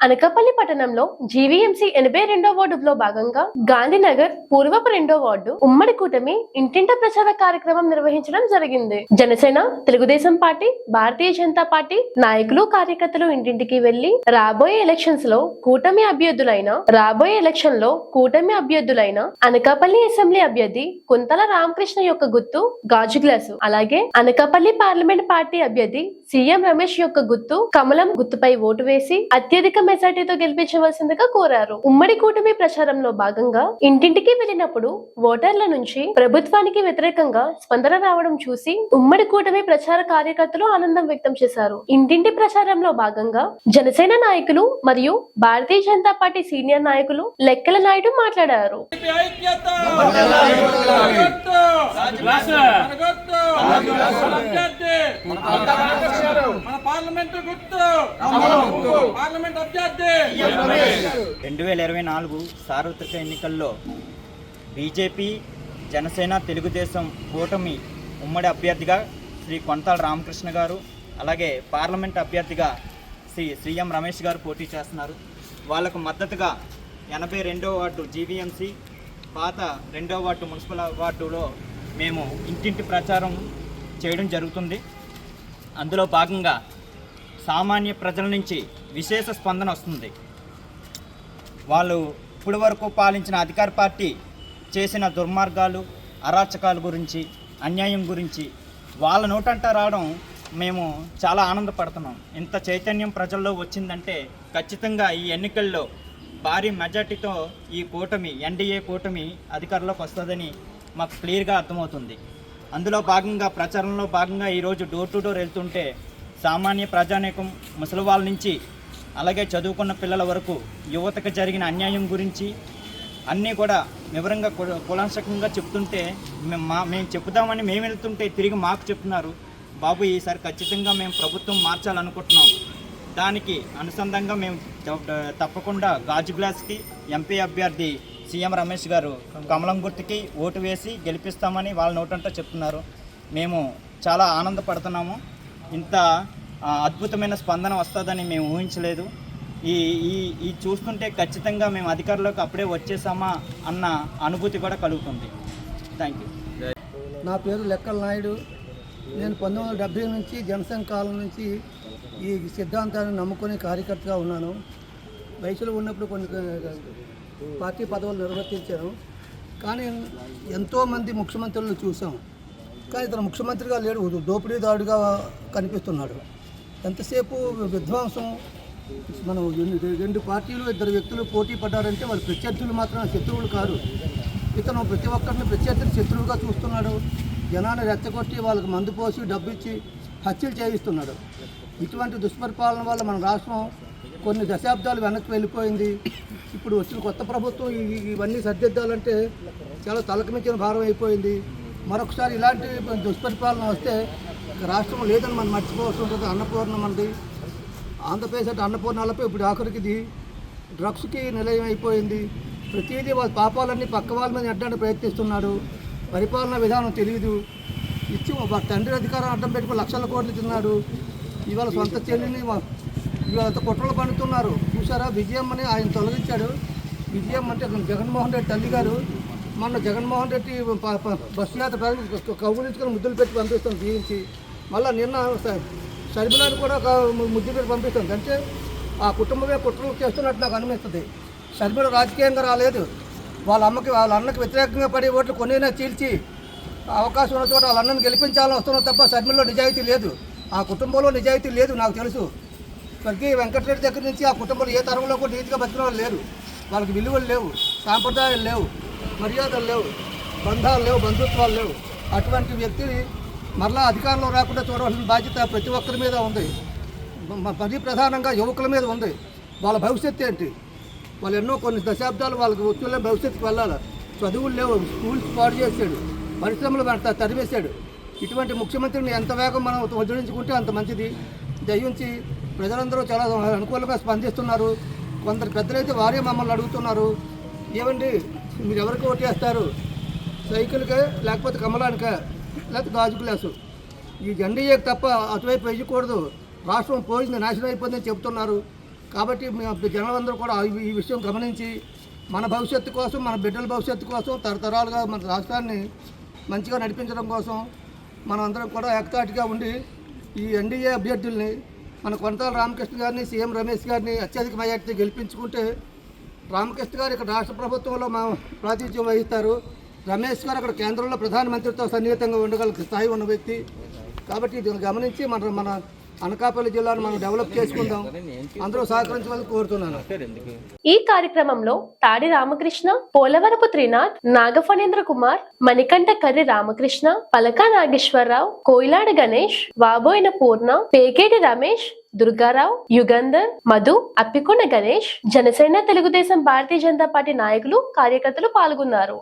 అనకాపల్లి పట్టణంలో జీవీఎంసీ ఎనభై రెండో వార్డులో భాగంగా గాంధీనగర్ పూర్వపు రెండో వార్డు ఉమ్మడి కూటమి ఇంటింట ప్రచార కార్యక్రమం నిర్వహించడం జరిగింది. జనసేన తెలుగుదేశం పార్టీ భారతీయ జనతా పార్టీ నాయకులు కార్యకర్తలు ఇంటింటికి వెళ్ళి రాబోయే ఎలక్షన్స్లో కూటమి అభ్యర్థులైన రాబోయే ఎలక్షన్లో కూటమి అభ్యర్థులైన అనకాపల్లి అసెంబ్లీ అభ్యర్థి కుంతల రామకృష్ణ యొక్క గుర్తు గాజు గ్లాసు. అలాగే అనకాపల్లి పార్లమెంట్ పార్టీ అభ్యర్థి సీఎం రమేష్ యొక్క గుర్తు కమలం గుర్తుపై ఓటు వేసి అత్యధిక మెజార్టీతో గెలిపించవలసిందిగా కోరారు ఉమ్మడి కూటమి ప్రచారంలో భాగంగా ఇంటింటికి వెళ్ళినప్పుడు ఓటర్ల నుంచి ప్రభుత్వానికి వ్యతిరేకంగా స్పందన రావడం చూసి ఉమ్మడి కూటమి ప్రచార కార్యకర్తలు ఆనందం వ్యక్తం చేశారు ఇంటింటి ప్రచారంలో భాగంగా జనసేన నాయకులు మరియు భారతీయ జనతా పార్టీ సీనియర్ నాయకులు లెక్కల నాయుడు మాట్లాడారు అభ్యర్థి! మన పార్లమెంటు గుర్తు. పార్లమెంట్ అభ్యర్థి. రెండు వేల ఇరవై నాలుగు సార్వత్రిక ఎన్నికల్లో బీజేపీ జనసేన తెలుగుదేశం కూటమి ఉమ్మడి అభ్యర్థిగా శ్రీ కొంతాల రామకృష్ణ గారు అలాగే పార్లమెంట్ అభ్యర్థిగా శ్రీ సీఎం రమేష్ గారు పోటీ చేస్తున్నారు. వాళ్ళకు మద్దతుగా ఎనభై రెండో వార్డు జీవీఎంసీ పాత రెండో వార్డు మున్సిపల్ వార్డులో మేము ఇంటింటి ప్రచారం చేయడం జరుగుతుంది. అందులో భాగంగా సామాన్య ప్రజల నుంచి విశేష స్పందన వస్తుంది. వాళ్ళు ఇప్పటి వరకు పాలించిన అధికార పార్టీ చేసిన దుర్మార్గాలు అరాచకాల గురించి అన్యాయం గురించి వాళ్ళ నోటంట రావడం మేము చాలా ఆనందపడుతున్నాం. ఇంత చైతన్యం ప్రజల్లో వచ్చిందంటే ఖచ్చితంగా ఈ ఎన్నికల్లో భారీ మెజార్టీతో ఈ కూటమి ఎన్డీఏ కూటమి అధికారంలోకి వస్తుందని మాకు క్లియర్గా అర్థమవుతుంది. అందులో భాగంగా ప్రచారంలో భాగంగా ఈరోజు డోర్ టు డోర్ వెళ్తుంటే సామాన్య ప్రజానీకం ముసలి వాళ్ళ నుంచి అలాగే చదువుకున్న పిల్లల వరకు యువతకు జరిగిన అన్యాయం గురించి అన్నీ కూడా వివరంగా కులాంశకంగా చెప్తుంటే మేము మా మేము చెప్తామని మేము వెళ్తుంటే తిరిగి మాకు చెప్తున్నారు. బాబు ఈసారి ఖచ్చితంగా మేము ప్రభుత్వం మార్చాలనుకుంటున్నాం. దానికి అనుసంధానంగా మేము తప్పకుండా గాజు గ్లాస్కి ఎంపీ అభ్యర్థి సీఎం రమేష్ గారు కమలం గుర్తుకి ఓటు వేసి గెలిపిస్తామని వాళ్ళ నోటంతా చెప్తున్నారు. మేము చాలా ఆనందపడుతున్నాము. ఇంత అద్భుతమైన స్పందన వస్తుందని మేము ఊహించలేదు. ఈ ఈ ఈ చూస్తుంటే ఖచ్చితంగా మేము అధికారులకు అప్పుడే వచ్చేసామా అన్న అనుభూతి కూడా కలుగుతుంది. Thank you. నా పేరు లెక్కల నాయుడు. నేను పంతొమ్మిది వందల డెబ్బై నుంచి జనసంఘ కాలం నుంచి ఈ సిద్ధాంతాన్ని నమ్ముకునే కార్యకర్తగా ఉన్నాను. వయసులో ఉన్నప్పుడు కొన్ని పార్టీ పదవులు నిర్వర్తించాను. కానీ ఎంతోమంది ముఖ్యమంత్రులను చూసాం. కానీ ఇతను ముఖ్యమంత్రిగా లేడు దోపిడీదారుడిగా కనిపిస్తున్నాడు. ఎంతసేపు విధ్వంసం? మనం రెండు- పార్టీలు ఇద్దరు వ్యక్తులు పోటీ పడ్డారంటే వాళ్ళు ప్రత్యర్థులు మాత్రం శత్రువులు కాదు. ఇతను ప్రతి ఒక్కరిని ప్రత్యర్థిని శత్రువుగా చూస్తున్నాడు. జనాన్ని రెచ్చగొట్టి వాళ్ళకి మందు పోసి డబ్బు ఇచ్చి హత్యలు చేయిస్తున్నాడు. ఇటువంటి దుష్పరిపాలన వల్ల మన రాష్ట్రం కొన్ని దశాబ్దాలు వెనక్కి వెళ్ళిపోయింది. ఇప్పుడు వచ్చిన కొత్త ప్రభుత్వం ఇవన్నీ సరిదిద్దాలంటే చాలా తలకమించిన భారం అయిపోయింది. మరొకసారి ఇలాంటి దుష్పరిపాలన వస్తే రాష్ట్రం లేదని మనం మర్చిపోవాల్సి ఉంటుంది. అన్నపూర్ణ మనది. ఆంధ్రప్రదేశ్ అంటే అన్నపూర్ణాలపై ఇప్పుడు ఆఖరికిది డ్రగ్స్కి నిలయం అయిపోయింది. ప్రతిదీ వాళ్ళ పాపాలన్నీ పక్క వాళ్ళ మీద అడ్డానికి ప్రయత్నిస్తున్నాడు. పరిపాలన విధానం తెలియదు ఇచ్చి తండ్రి అధికారం అడ్డం పెట్టుకుని లక్షల కోట్లు తిన్నాడు ఇవాళ సొంత చెల్లిని ఇవాళ కుట్రలు పండుతున్నారు. చూసారా? విజయమ్మని ఆయన తొలగించాడు. విజయం అంటే జగన్మోహన్ రెడ్డి తల్లి గారు మొన్న జగన్మోహన్ రెడ్డి బస్సు యాత్ర ప్రజలు కౌగులించుకొని ముద్దులు పెట్టి పంపిస్తాం దీనికి. మళ్ళీ నిన్న స- కూడా ఒక ముద్దు పెట్టి పంపిస్తుంది అంటే ఆ కుటుంబమే కుట్రలు చేస్తున్నట్టు నాకు అనిపిస్తుంది. షర్మిల రాజకీయంగా రాలేదు. వాళ్ళ అమ్మకి వాళ్ళ అన్నకి వ్యతిరేకంగా పడే ఓట్లు కొన్నైనా చీల్చి అవకాశం ఉన్న చోట వాళ్ళ అన్నని గెలిపించాలని వస్తున్నా తప్ప షర్మిలలో నిజాయితీ లేదు. ఆ కుటుంబంలో నిజాయితీ లేదు నాకు తెలుసు. స్వర్గీయ వెంకటరెడ్డి దగ్గర నుంచి ఆ కుటుంబంలో ఏ తరంలో కూడా నీతిగా బతికిన వాళ్ళు లేరు. వాళ్ళకి విలువలు లేవు సాంప్రదాయాలు లేవు. మర్యాదలు లేవు బంధాలు లేవు బంధుత్వాలు లేవు. అటువంటి వ్యక్తిని మరలా అధికారంలో రాకుండా చూడవలసిన బాధ్యత ప్రతి ఒక్కరి మీద ఉంది. మ- మరీ ప్రధానంగా యువకుల మీద ఉంది. వాళ్ళ భవిష్యత్తు ఏంటి? వాళ్ళు ఎన్నో కొన్ని దశాబ్దాలు వాళ్ళకి ఉజ్వల భవిష్యత్తుకు వెళ్ళాలి? చదువులు లేవు స్కూల్స్ పాడు చేశాడు పరిశ్రమలు వెంట తరిమేశాడు ఇటువంటి ముఖ్యమంత్రిని ఎంత వేగం మనం వదిలించుకుంటే అంత మంచిది. దయించి ప్రజలందరూ చాలా అనుకూలంగా స్పందిస్తున్నారు. కొందరు పెద్దలైతే వారే మమ్మల్ని అడుగుతున్నారు. ఏమండి మీరు ఎవరికి ఓటేస్తారు సైకిల్కే లేకపోతే కమలానికే లేకపోతే గాజు గ్లాసు ఈ ఎన్డీఏ తప్ప అటువైపు వేయకూడదు. రాష్ట్రం పోయింది నాశనం అయిపోయిందని చెప్తున్నారు కాబట్టి మేము జనాలందరూ కూడా ఈ- విషయం గమనించి మన భవిష్యత్తు కోసం మన బిడ్డల భవిష్యత్తు కోసం తరతరాలుగా మన రాష్ట్రాన్ని మంచిగా నడిపించడం కోసం మనం అందరం కూడా ఏకతాటిగా ఉండి ఈ ఎన్డీఏ అభ్యర్థుల్ని మన కొనతాల రామకృష్ణ గారిని సీఎం రమేష్ గారిని అత్యధిక మెజార్టీ గెలిపించుకుంటే రామకృష్ణ గారు ఇక్కడ రాష్ట్ర ప్రభుత్వంలో మా ప్రాతినిధ్యం వహిస్తారు. రమేష్ గారు అక్కడ కేంద్రంలో ప్రధానమంత్రితో సన్నిహితంగా ఉండగల స్థాయి ఉన్న వ్యక్తి. కాబట్టి దీన్ని గమనించి మన మన అనకాపల్లి జిల్లాను మనం డెవలప్ చేసుకుందాం. అందరూ సహకరించవాలని కోరుతున్నాను. ఈ కార్యక్రమంలో తాడి రామకృష్ణ పోలవరపు త్రినాథ్ నాగఫణేంద్ర కుమార్ మణికంఠ కర్రి రామకృష్ణ పలకా నాగేశ్వరరావు కోయిలాడ గణేష్ వాబోయిన పూర్ణ పేకేటి రమేష్ దుర్గారావు యుగంధర్ మధు అప్పికొండ గణేష్ జనసేన తెలుగుదేశం భారతీయ జనతా పార్టీ నాయకులు కార్యకర్తలు పాల్గొన్నారు.